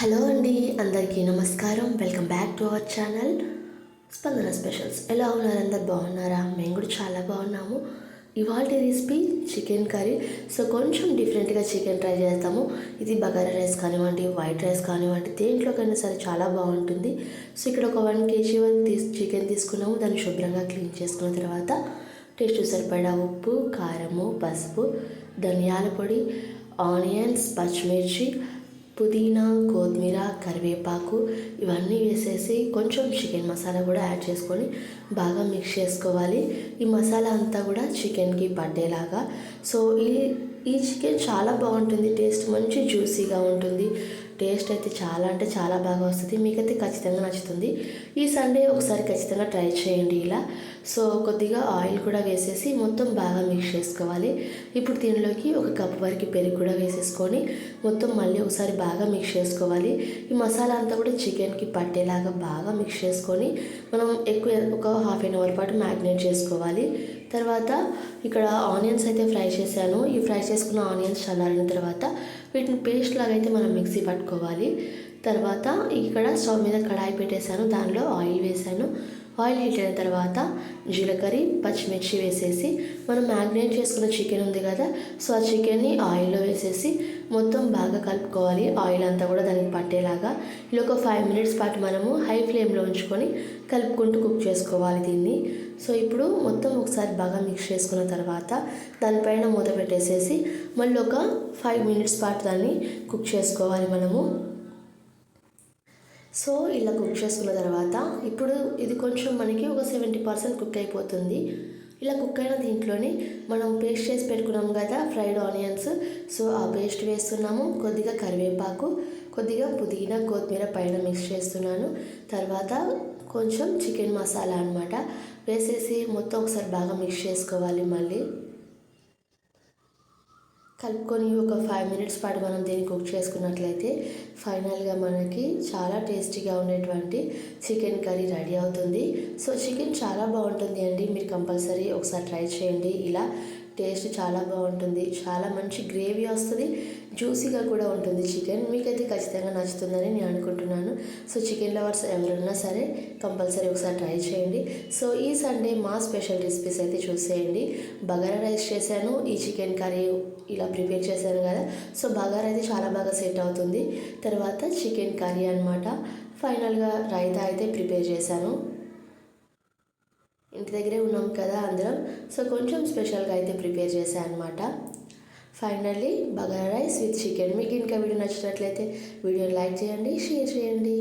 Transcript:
Hello అండి అందరికీ నమస్కారం. Welcome back to our channel Spandana specials ఎలా ఉన్నారు? అందరు బాగున్నారా? మేము కూడా చాలా బాగున్నాము. ఇవాళ రెసిపీ చికెన్ కర్రీ సో కొంచెం డిఫరెంట్గా చికెన్ ట్రై చేస్తాము. ఇది బగారా రైస్ కానివ్వండి వైట్ రైస్ కానివ్వండి దేంట్లోకైనా సరే చాలా బాగుంటుంది. సో ఇక్కడ ఒక వన్ కేజీ వరకు తీసి చికెన్ తీసుకున్నాము. దాన్ని శుభ్రంగా క్లీన్ చేసుకున్న తర్వాత టేస్ట్ సరిపడా ఉప్పు కారము పసుపు ధనియాల పొడి ఆనియన్స్ పచ్చిమిర్చి పుదీనా కొత్తిమీర కరివేపాకు ఇవన్నీ వేసేసి కొంచెం చికెన్ మసాలా కూడా యాడ్ చేసుకొని బాగా మిక్స్ చేసుకోవాలి. ఈ మసాలా అంతా కూడా చికెన్కి పట్టేలాగా. సో ఈ ఈ చికెన్ చాలా బాగుంటుంది. టేస్ట్ మంచి జ్యూసీగా ఉంటుంది. టేస్ట్ అయితే చాలా అంటే చాలా బాగా వస్తుంది. మీకైతే ఖచ్చితంగా నచ్చుతుంది. ఈ సండే ఒకసారి ఖచ్చితంగా ట్రై చేయండి ఇలా. సో కొద్దిగా ఆయిల్ కూడా వేసేసి మొత్తం బాగా మిక్స్ చేసుకోవాలి. ఇప్పుడు దీనిలోకి ఒక కప్పు వరకు పెరుగు కూడా వేసేసుకొని మొత్తం మళ్ళీ ఒకసారి బాగా మిక్స్ చేసుకోవాలి. ఈ మసాలా అంతా కూడా చికెన్కి పట్టేలాగా బాగా మిక్స్ చేసుకొని మనం ఎక్కువ ఒక హాఫ్ అన్ అవర్ పాటు మ్యారినేట్ చేసుకోవాలి. తర్వాత ఇక్కడ ఆనియన్స్ అయితే ఫ్రై చేశాను. ఈ ఫ్రై చేసుకున్న ఆనియన్స్ చల్లారిన తర్వాత వీటిని పేస్ట్ లాగా అయితే మనం మిక్సీ పట్టుకోవాలి. తర్వాత ఇక్కడ స్టవ్ మీద కడాయి పెట్టేశాను. దానిలో ఆయిల్ వేసాను ఆయిల్ హీట్ అయిన తర్వాత జీలకర్ర పచ్చిమిర్చి వేసేసి మనం మ్యాగ్నేట్ చేసుకున్న చికెన్ ఉంది కదా సో ఆ చికెన్ని ఆయిల్లో వేసేసి మొత్తం బాగా కలుపుకోవాలి. ఆయిల్ అంతా కూడా దానికి పట్టేలాగా ఇలా ఒక ఫైవ్ మినిట్స్ పాటు మనము హై ఫ్లేమ్లో ఉంచుకొని కలుపుకుంటూ కుక్ చేసుకోవాలి దీన్ని. సో ఇప్పుడు మొత్తం ఒకసారి బాగా మిక్స్ చేసుకున్న తర్వాత దానిపైన మూత పెట్టేసేసి మళ్ళీ ఒక ఫైవ్ మినిట్స్ పాటు దాన్ని కుక్ చేసుకోవాలి మనము. సో ఇలా కుక్ చేసుకున్న తర్వాత ఇప్పుడు ఇది కొంచెం మనకి ఒక సెవెంటీ పర్సెంట్ కుక్ అయిపోతుంది. ఇలా కుక్ అయిన దీంట్లోనే మనం పేస్ట్ చేసి పెట్టుకున్నాం కదా ఫ్రైడ్ ఆనియన్స్. సో ఆ పేస్ట్ వేస్తున్నాము కొద్దిగా కరివేపాకు కొద్దిగా పుదీనా కొత్తిమీర పైన మిక్స్ చేస్తున్నాను. తర్వాత కొంచెం చికెన్ మసాలా అనమాట వేసేసి మొత్తం ఒకసారి బాగా మిక్స్ చేసుకోవాలి మళ్ళీ. కలుపుకొని ఒక ఫైవ్ మినిట్స్ పాటు మనం దీన్ని కుక్ చేసుకున్నట్లయితే ఫైనల్గా మనకి చాలా టేస్టీగా ఉండేటువంటి చికెన్ కర్రీ రెడీ అవుతుంది. సో చికెన్ చాలా బాగుంటుంది అండి. మీరు కంపల్సరీ ఒకసారి ట్రై చేయండి. ఇలా టేస్ట్ చాలా బాగుంటుంది. చాలా మంచి గ్రేవీ వస్తుంది. జ్యూసీగా కూడా ఉంటుంది చికెన్. మీకైతే ఖచ్చితంగా నచ్చుతుందని నేను అనుకుంటున్నాను. సో చికెన్ లవర్స్ ఎవరున్నా సరే కంపల్సరీ ఒకసారి ట్రై చేయండి. సో ఈ సండే మా స్పెషల్ రెసిపీస్ అయితే చూసేయండి. బగారా రైస్ చేశాను. ఈ చికెన్ కర్రీ ఇలా ప్రిపేర్ చేశాను కదా. సో బగారా అయితే చాలా బాగా సెట్ అవుతుంది. తర్వాత చికెన్ కర్రీ అనమాట ఫైనల్గా రైతా అయితే ప్రిపేర్ చేశాను. ఇంటి దగ్గరే ఉన్నాం కదా అందరం. సో కొంచెం స్పెషల్గా అయితే ప్రిపేర్ చేశాను అనమాట finally bagara rice with chicken. మీకు ఇంకా వీడియో నచ్చినట్లయితే వీడియో లైక్ చేయండి షేర్ చేయండి.